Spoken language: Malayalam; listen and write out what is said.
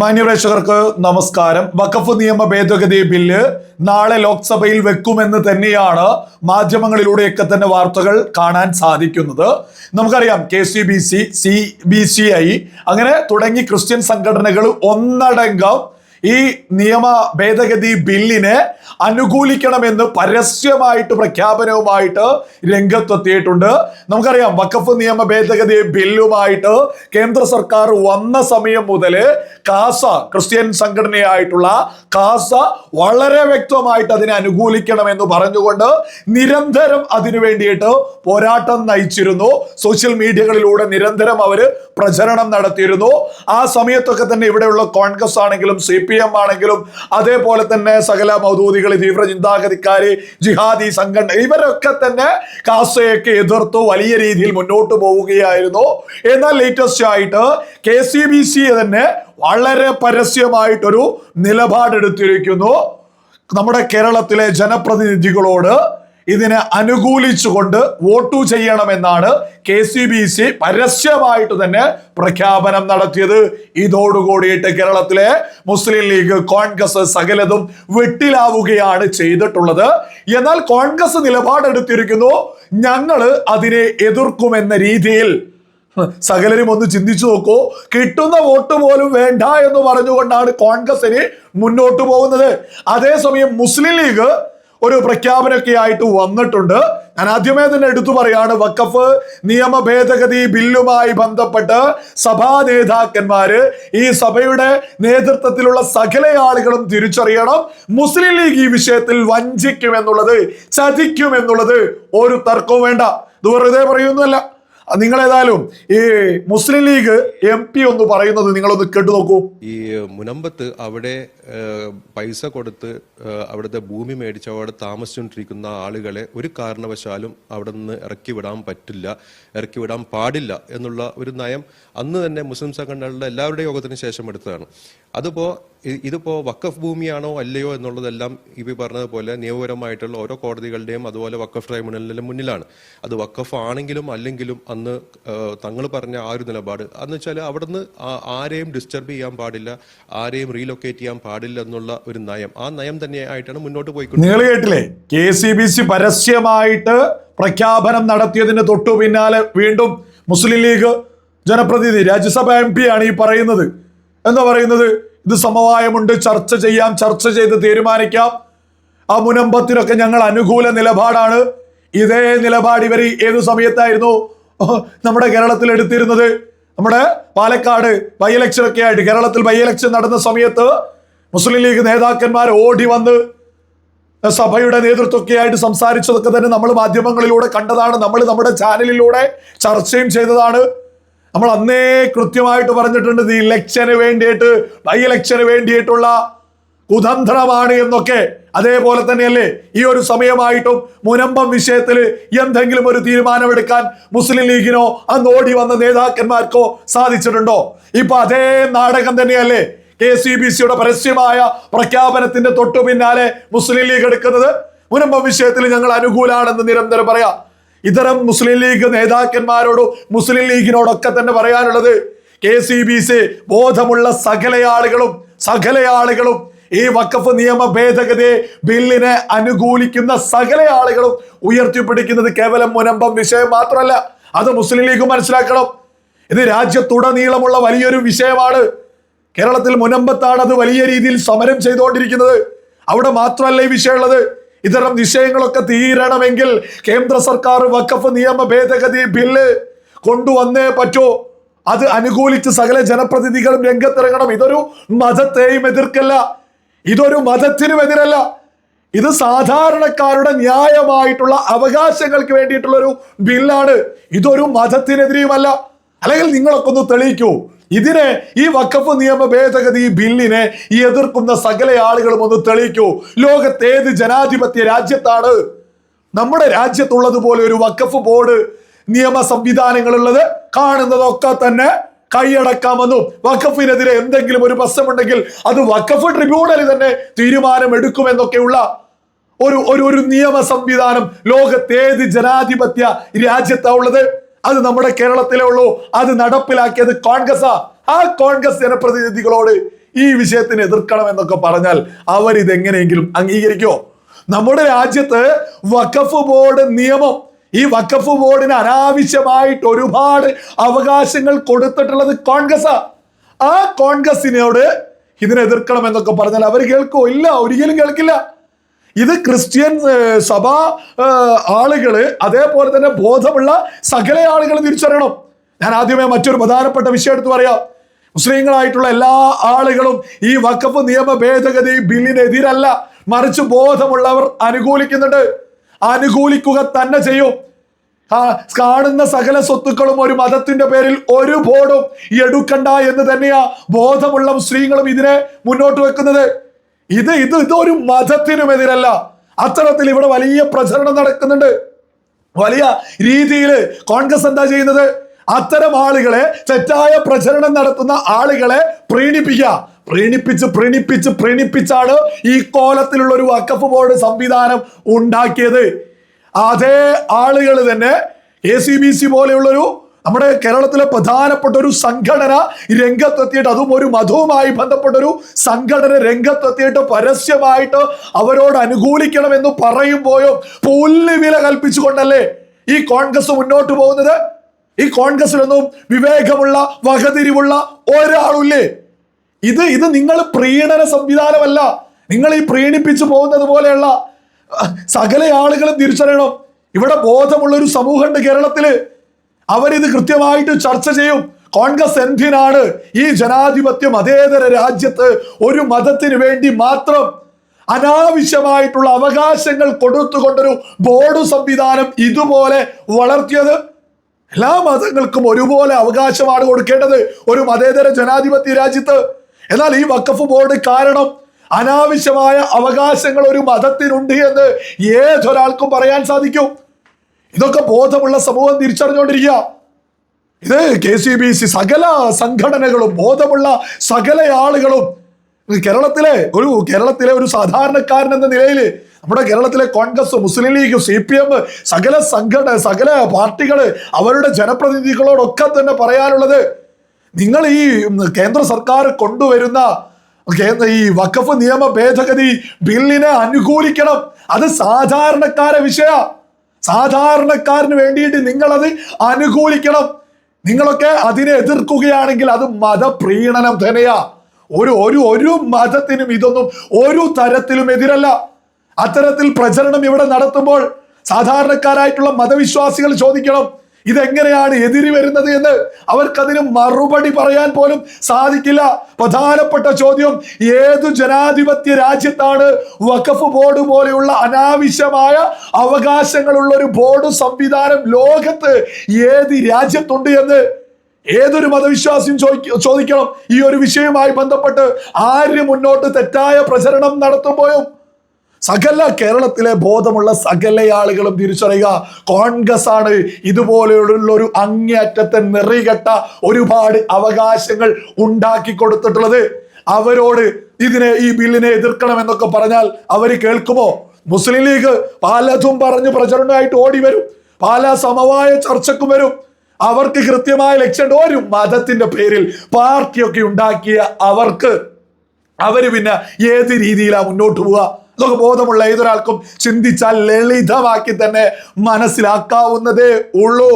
മാന്യപ്രേക്ഷകർക്ക് നമസ്കാരം. വഖഫ് നിയമ ഭേദഗതി ബില്ല് നാളെ ലോക്സഭയിൽ വെക്കുമെന്ന് തന്നെയാണ് മാധ്യമങ്ങളിലൂടെയൊക്കെ തന്നെ വാർത്തകൾ കാണാൻ സാധിക്കുന്നത്. നമുക്കറിയാം K C B C C B C I അങ്ങനെ തുടങ്ങി ക്രിസ്ത്യൻ സംഘടനകൾ ഒന്നടങ്കം ഈ നിയമ ഭേദഗതി ബില്ലിനെ അനുകൂലിക്കണമെന്ന് പരസ്യമായിട്ട് പ്രഖ്യാപനവുമായിട്ട് രംഗത്തെത്തിയിട്ടുണ്ട്. നമുക്കറിയാം വഖഫ് നിയമ ഭേദഗതി ബില്ലുമായിട്ട് കേന്ദ്ര സർക്കാർ വന്ന സമയം മുതൽ കാസ ക്രിസ്ത്യൻ സംഘടനയായിട്ടുള്ള കാസ വളരെ വ്യക്തമായിട്ട് അതിനെ അനുകൂലിക്കണമെന്ന് പറഞ്ഞുകൊണ്ട് നിരന്തരം അതിനു വേണ്ടിയിട്ട് പോരാട്ടം നയിച്ചിരുന്നു. സോഷ്യൽ മീഡിയകളിലൂടെ നിരന്തരം അവർ പ്രചരണം നടത്തിയിരുന്നു. ആ സമയത്തൊക്കെ തന്നെ ഇവിടെയുള്ള കോൺഗ്രസ് ആണെങ്കിലും സി പി എം ആണെങ്കിലും അതേപോലെ തന്നെ സകല മൗദൂദികൾ തീവ്ര ചിന്താഗതിക്കാര് ജിഹാദി സംഘടന ഇവരൊക്കെ തന്നെ കാസയൊക്കെ എതിർത്തു വലിയ രീതിയിൽ മുന്നോട്ട് പോവുകയായിരുന്നു. എന്നാൽ ലേറ്റസ്റ്റ് ആയിട്ട് കെ സി ബി സി തന്നെ വളരെ പരസ്യമായിട്ടൊരു നിലപാടെടുത്തിരിക്കുന്നു. നമ്മുടെ കേരളത്തിലെ ജനപ്രതിനിധികളോട് ഇതിനെ അനുകൂലിച്ചുകൊണ്ട് വോട്ടു ചെയ്യണമെന്നാണ് കെ സി ബി സി പരസ്യമായിട്ട് തന്നെ പ്രഖ്യാപനം നടത്തിയത്. ഇതോടുകൂടിയിട്ട് കേരളത്തിലെ മുസ്ലിം ലീഗ് കോൺഗ്രസ് സകലതും വെട്ടിലാവുകയാണ് ചെയ്തിട്ടുള്ളത്. എന്നാൽ കോൺഗ്രസ് നിലപാടെടുത്തിരിക്കുന്നു. ഞങ്ങൾ അതിനെ എതിർക്കുമെന്ന രീതിയിൽ. സകലരും ഒന്ന് ചിന്തിച്ചു നോക്കൂ. കിട്ടുന്ന വോട്ട് പോലും വേണ്ട എന്ന് പറഞ്ഞുകൊണ്ടാണ് കോൺഗ്രസിന് മുന്നോട്ട് പോകുന്നത്. അതേസമയം മുസ്ലിം ലീഗ് ഒരു പ്രഖ്യാപനമൊക്കെ ആയിട്ട് വന്നിട്ടുണ്ട്. ഞാൻ ആദ്യമേ തന്നെ എടുത്തു പറയാണ് വക്കഫ് നിയമ ഭേദഗതി ബില്ലുമായി ബന്ധപ്പെട്ട് സഭാ നേതാക്കന്മാര് ഈ സഭയുടെ നേതൃത്വത്തിലുള്ള സകല ആളുകളും തിരിച്ചറിയണം. മുസ്ലിം ലീഗ് ഈ വിഷയത്തിൽ വഞ്ചിക്കും എന്നുള്ളത് ചതിക്കും എന്നുള്ളത് ഒരു തർക്കവും വേണ്ട. ഇത് വെറുതെ പറയുന്നതല്ല. നിങ്ങൾ ഏതായാലും ഈ മുസ്ലിം ലീഗ് എം പി ഒന്ന് പറയുന്നത് നിങ്ങളൊന്ന് കേട്ടു നോക്കൂ. ഈ മുനമ്പത്ത് അവിടെ പൈസ കൊടുത്ത് അവിടുത്തെ ഭൂമി മേടിച്ച് അവിടെ താമസിച്ചുകൊണ്ടിരിക്കുന്ന ആളുകളെ ഒരു കാരണവശാലും അവിടെ നിന്ന് ഇറക്കി വിടാൻ പറ്റില്ല ഇറക്കി വിടാൻ പാടില്ല എന്നുള്ള ഒരു നയം അന്ന് തന്നെ മുസ്ലിം സംഘടനകളുടെ എല്ലാവരുടെയും യോഗത്തിന് ശേഷം എടുത്തതാണ്. അതിപ്പോ ഇതിപ്പോൾ ഇതിപ്പോ വക്കഫ് ഭൂമിയാണോ അല്ലയോ എന്നുള്ളതെല്ലാം ഇവ പറഞ്ഞതുപോലെ നിയമപരമായിട്ടുള്ള ഓരോ കോടതികളുടെയും അതുപോലെ വക്കഫ് ട്രൈബ്യൂണലിന്റെ മുന്നിലാണ്. അത് വക്കഫ് ആണെങ്കിലും അല്ലെങ്കിലും അന്ന് തങ്ങൾ പറഞ്ഞ ആ ഒരു നിലപാട്. അന്ന് വെച്ചാൽ അവിടുന്ന് ആരെയും ഡിസ്റ്റർബ് ചെയ്യാൻ പാടില്ല ആരെയും റീലൊക്കേറ്റ് ചെയ്യാൻ പാടില്ല എന്നുള്ള ഒരു നയം. ആ നയം തന്നെയായിട്ടാണ് മുന്നോട്ട് പോയിക്കൊണ്ടിരിക്കുന്നത്. നിങ്ങൾ കേട്ടില്ലേ? കെ സി ബി സി പരസ്യമായിട്ട് പ്രഖ്യാപനം നടത്തിയതിന് തൊട്ടു പിന്നാലെ വീണ്ടും മുസ്ലിം ലീഗ് ജനപ്രതിനിധി രാജ്യസഭ എം പി ആണ് ഈ പറയുന്നത്. എന്താ പറയുന്നത്? ഇത് സമവായമുണ്ട് ചർച്ച ചെയ്യാം ചർച്ച ചെയ്ത് തീരുമാനിക്കാം. ആ മുനമ്പത്തിനൊക്കെ ഞങ്ങൾ അനുകൂല നിലപാടാണ്. ഇതേ നിലപാട് ഇവർ ഏത് സമയത്തായിരുന്നു? നമ്മുടെ കേരളത്തിൽ എടുത്തിരുന്നത് നമ്മുടെ പാലക്കാട് ബൈ ഇലക്ഷൻ ഒക്കെ ആയിട്ട്. കേരളത്തിൽ ബൈ ഇലക്ഷൻ നടന്ന സമയത്ത് മുസ്ലിം ലീഗ് നേതാക്കന്മാർ ഓടി വന്ന് സഭയുടെ നേതൃത്വമൊക്കെ ആയിട്ട് സംസാരിച്ചതൊക്കെ തന്നെ നമ്മൾ മാധ്യമങ്ങളിലൂടെ കണ്ടതാണ്. നമ്മൾ നമ്മുടെ ചാനലിലൂടെ ചർച്ചയും ചെയ്തതാണ്. നമ്മൾ അന്നേ കൃത്യമായിട്ട് പറഞ്ഞിട്ടുണ്ട് ഈ ഇലക്ഷന് വേണ്ടിയിട്ട് ബൈ ഇലക്ഷന് വേണ്ടിയിട്ടുള്ള കുതന്ത്രമാണ് എന്നൊക്കെ. അതേപോലെ തന്നെയല്ലേ ഈ ഒരു സമയമായിട്ടും മുനമ്പം വിഷയത്തിൽ എന്തെങ്കിലും ഒരു തീരുമാനമെടുക്കാൻ മുസ്ലിം ലീഗിനോ അന്ന് ഓടി വന്ന നേതാക്കന്മാർക്കോ സാധിച്ചിട്ടുണ്ടോ? ഇപ്പൊ അതേ നാടകം തന്നെയല്ലേ കെ സി ബി സിയുടെ പരസ്യമായ പ്രഖ്യാപനത്തിന്റെ തൊട്ടു പിന്നാലെ മുസ്ലിം ലീഗ് എടുക്കുന്നത്? മുനമ്പം വിഷയത്തിൽ ഞങ്ങൾ അനുകൂലാണെന്ന് നിരന്തരം പറയാം. ഇത്തരം മുസ്ലിം ലീഗ് നേതാക്കന്മാരോടും മുസ്ലിം ലീഗിനോടൊക്കെ തന്നെ പറയാനുള്ളത് കെ സി ബി സി ബോധമുള്ള സകല ആളുകളും ആളുകളും ഈ വഖഫ് നിയമ ഭേദഗതി ബില്ലിനെ അനുകൂലിക്കുന്ന സകല ആളുകളും ഉയർത്തിപ്പിടിക്കുന്നത് കേവലം മുനമ്പം വിഷയം മാത്രമല്ല. അത് മുസ്ലിം ലീഗ് മനസ്സിലാക്കണം. ഇത് രാജ്യത്തുടനീളമുള്ള വലിയൊരു വിഷയമാണ്. കേരളത്തിൽ മുനമ്പത്താണ് അത് വലിയ രീതിയിൽ സമരം ചെയ്തുകൊണ്ടിരിക്കുന്നത്. അവിടെ മാത്രമല്ല ഈ വിഷയമുള്ളത്. ഇത്തരം വിഷയങ്ങളൊക്കെ തീരണമെങ്കിൽ കേന്ദ്ര സർക്കാർ വഖഫ് നിയമ ഭേദഗതി ബില്ല് കൊണ്ടുവന്നേ പറ്റൂ. അത് അനുകൂലിച്ച് സകല ജനപ്രതിനിധികളും രംഗത്തിറങ്ങണം. ഇതൊരു മതത്തെയും എതിർക്കല്ല. ഇതൊരു മതത്തിനും എതിരല്ല. ഇത് സാധാരണക്കാരുടെ ന്യായമായിട്ടുള്ള അവകാശങ്ങൾക്ക് വേണ്ടിയിട്ടുള്ള ഒരു ബില്ലാണ്. ഇതൊരു മതത്തിനെതിരെയുമല്ല. അല്ലെങ്കിൽ നിങ്ങളൊക്കെ ഒന്ന് തെളിയിക്കൂ. ഇതിനെ ഈ വക്കഫ് നിയമ ഭേദഗതി ബില്ലിനെ എതിർക്കുന്ന സകല ആളുകളും ഒന്ന് തെളിയിക്കൂ. ലോകത്ത് ഏത് ജനാധിപത്യ രാജ്യത്താണ് നമ്മുടെ രാജ്യത്തുള്ളതുപോലെ ഒരു വക്കഫ് ബോർഡ് നിയമ സംവിധാനങ്ങളുള്ളത് കാണുന്നതൊക്കെ തന്നെ കൈയടക്കാമെന്നും വഖഫിനെതിരെ എന്തെങ്കിലും ഒരു പ്രശ്നമുണ്ടെങ്കിൽ അത് വഖഫ് ട്രിബ്യൂണൽ തന്നെ തീരുമാനം എടുക്കുമെന്നൊക്കെയുള്ള ഒരു ഒരു ഒരു നിയമ സംവിധാനം ലോകത്തേത് ജനാധിപത്യ രാജ്യത്താ ഉള്ളത്. അത് നമ്മുടെ കേരളത്തിലേ ഉള്ളൂ. അത് നടപ്പിലാക്കിയത് കോൺഗ്രസ് ആ കോൺഗ്രസ് ജനപ്രതിനിധികളോട് ഈ വിഷയത്തിന് എതിർക്കണം എന്നൊക്കെ പറഞ്ഞാൽ അവരിതെങ്ങനെയെങ്കിലും അംഗീകരിക്കോ. നമ്മുടെ രാജ്യത്ത് വഖഫ് ബോർഡ് നിയമം ഈ വഖഫ് ബോർഡിന് അനാവശ്യമായിട്ട് ഒരുപാട് അവകാശങ്ങൾ കൊടുത്തിട്ടുള്ളത് കോൺഗ്രസ്. ആ കോൺഗ്രസിനോട് ഇതിനെ എതിർക്കണം എന്നൊക്കെ പറഞ്ഞാൽ അവർ കേൾക്കോ? ഇല്ല ഒരിക്കലും കേൾക്കില്ല. ഇത് ക്രിസ്ത്യൻ സഭ ആളുകൾ അതേപോലെ തന്നെ ബോധമുള്ള സകല ആളുകൾ തിരിച്ചറിയണം. ഞാൻ ആദ്യമേ മറ്റൊരു പ്രധാനപ്പെട്ട വിഷയം എടുത്തു പറയാം. മുസ്ലിങ്ങളായിട്ടുള്ള എല്ലാ ആളുകളും ഈ വഖഫ് നിയമ ഭേദഗതി ബില്ലിനെതിരല്ല. മറിച്ച് ബോധമുള്ളവർ അനുകൂലിക്കുന്നുണ്ട്. അനുകൂലിക്കുക തന്നെ ചെയ്യും. കാണുന്ന സകല സ്വത്തുക്കളും ഒരു മതത്തിന്റെ പേരിൽ ഒരു ബോർഡും എടുക്കണ്ട എന്ന് തന്നെയാ ബോധമുള്ള സ്ത്രീകളും ഇതിനെ മുന്നോട്ട് വെക്കുന്നത്. ഇത് ഇത് ഇതൊരു മതത്തിനുമെതിരല്ല അത്തരത്തിൽ ഇവിടെ വലിയ പ്രചരണം നടക്കുന്നുണ്ട്. വലിയ രീതിയിൽ കോൺഗ്രസ് എന്താ ചെയ്യുന്നത്? അത്തരം ആളുകളെ തെറ്റായ പ്രചരണം നടത്തുന്ന ആളുകളെ പ്രീണിപ്പിക്കുക. പ്രീണിപ്പിച്ച് പ്രീണിപ്പിച്ച് പ്രീണിപ്പിച്ചാണ് ഈ കോലത്തിലുള്ള ഒരു വക്കഫ് ബോർഡ് സംവിധാനം ഉണ്ടാക്കിയത്. അതേ ആളുകൾ തന്നെ എ സി ബി സി പോലെയുള്ളൊരു നമ്മുടെ കേരളത്തിലെ പ്രധാനപ്പെട്ട ഒരു സംഘടന രംഗത്തെത്തിയിട്ട് അതും ഒരു മതവുമായി ബന്ധപ്പെട്ട ഒരു സംഘടന രംഗത്തെത്തിയിട്ട് പരസ്യമായിട്ട് അവരോട് അനുകൂലിക്കണമെന്ന് പറയുമ്പോഴും പുല്ല് വില കൽപ്പിച്ചുകൊണ്ടല്ലേ ഈ കോൺഗ്രസ് മുന്നോട്ട് പോകുന്നത്? ഈ കോൺഗ്രസിലൊന്നും വിവേകമുള്ള വകതിരിവുള്ള ഒരാളില്ലേ ഇത് ഇത് നിങ്ങൾ പ്രീണന സംവിധാനമല്ല. നിങ്ങൾ ഈ പ്രീണിപ്പിച്ചു പോകുന്നത് പോലെയുള്ള സകല ആളുകളും തിരിച്ചറിയണം. ഇവിടെ ബോധമുള്ള ഒരു സമൂഹമുണ്ട് കേരളത്തിൽ. അവരിത് കൃത്യമായിട്ട് ചർച്ച ചെയ്യും. കോൺഗ്രസ് എന്തിനാണ് ഈ ജനാധിപത്യ അതേതര രാജ്യത്ത് ഒരു മതത്തിന് വേണ്ടി മാത്രം അനാവശ്യമായിട്ടുള്ള അവകാശങ്ങൾ കൊടുത്തുകൊണ്ടൊരു ബോർഡ് സംവിധാനം ഇതുപോലെ വളർത്തിയത്. എല്ലാ മതങ്ങൾക്കും ഒരുപോലെ അവകാശമാണ് കൊടുക്കേണ്ടത് ഒരു മതേതര ജനാധിപത്യ രാജ്യത്ത്. എന്നാൽ ഈ വക്കഫ് ബോർഡ് കാരണം അനാവശ്യമായ അവകാശങ്ങൾ ഒരു മതത്തിനുണ്ട് എന്ന് ഏതൊരാൾക്കും പറയാൻ സാധിക്കും. ഇതൊക്കെ ബോധമുള്ള സമൂഹം തിരിച്ചറിഞ്ഞുകൊണ്ടിരിക്കുക. ഇത് കെ സി ബി സി സകല സംഘടനകളും ബോധമുള്ള സകല ആളുകളും. കേരളത്തിലെ ഒരു കേരളത്തിലെ ഒരു സാധാരണക്കാരൻ എന്ന നിലയിൽ നമ്മുടെ കേരളത്തിലെ Congress Muslim League C P M സകല സംഘടന സകല പാർട്ടികൾ അവരുടെ ജനപ്രതിനിധികളോടൊക്കെ തന്നെ പറയാനുള്ളത് നിങ്ങൾ ഈ കേന്ദ്ര സർക്കാർ കൊണ്ടുവരുന്ന ഈ വഖഫ് നിയമ ഭേദഗതി ബില്ലിനെ അനുകൂലിക്കണം. അത് സാധാരണക്കാരെ വിഷയ. സാധാരണക്കാരന് വേണ്ടിയിട്ട് നിങ്ങളത് അനുകൂലിക്കണം. നിങ്ങളൊക്കെ അതിനെ എതിർക്കുകയാണെങ്കിൽ അത് മതപ്രീണനം തന്നെയാ. ഒരു ഒരു ഒരു മതത്തിനും ഇതൊന്നും ഒരു തരത്തിലും എതിരല്ല. അത്തരത്തിൽ പ്രചരണം ഇവിടെ നടത്തുമ്പോൾ സാധാരണക്കാരായിട്ടുള്ള മതവിശ്വാസികൾ ചോദിക്കണം ഇതെങ്ങനെയാണ് എതിരി വരുന്നത് എന്ന് അവർക്കതിന് മറുപടി പറയാൻ പോലും സാധിക്കില്ല. പ്രധാനപ്പെട്ട ചോദ്യം ഏതു ജനാധിപത്യ രാജ്യത്താണ് വഖഫ് ബോർഡ് പോലെയുള്ള അനാവശ്യമായ അവകാശങ്ങളുള്ള ഒരു ബോർഡ് സംവിധാനം ലോകത്ത് ഏത് രാജ്യത്തുണ്ട് എന്ന് ഏതൊരു മതവിശ്വാസിയും ചോദിക്ക- ചോദിക്കണം. ഈ ഒരു വിഷയവുമായി ബന്ധപ്പെട്ട് ആര് മുന്നോട്ട് തെറ്റായ പ്രചരണം നടത്തുമ്പോഴും സകല കേരളത്തിലെ ബോധമുള്ള സകല ആളുകളും തിരിച്ചറിയുക. കോൺഗ്രസ് ആണ് ഇതുപോലെയുള്ള ഒരു അങ്ങേയറ്റത്തെ നിറികെട്ട ഒരുപാട് അവകാശങ്ങൾ ഉണ്ടാക്കി കൊടുത്തിട്ടുള്ളത്. അവരോട് ഇതിനെ ഈ ബില്ലിനെ എതിർക്കണം എന്നൊക്കെ പറഞ്ഞാൽ അവർ കേൾക്കുമോ? മുസ്ലിം ലീഗ് പലതും പറഞ്ഞ് പ്രചരണമായിട്ട് ഓടി വരും. പല സമവായ ചർച്ചക്കും വരും. അവർക്ക് കൃത്യമായ ലക്ഷ്യമുണ്ട് ഒരു മതത്തിന്റെ പേരിൽ പാർട്ടിയൊക്കെ ഉണ്ടാക്കിയ അവർക്ക് അവർ പിന്നെ ഏത് രീതിയിലാണ് മുന്നോട്ട് പോവുക? അതൊക്കെ ബോധമുള്ള ഏതൊരാൾക്കും ചിന്തിച്ചാൽ ലളിതമാക്കി തന്നെ മനസ്സിലാക്കാവുന്നതേ ഉള്ളൂ.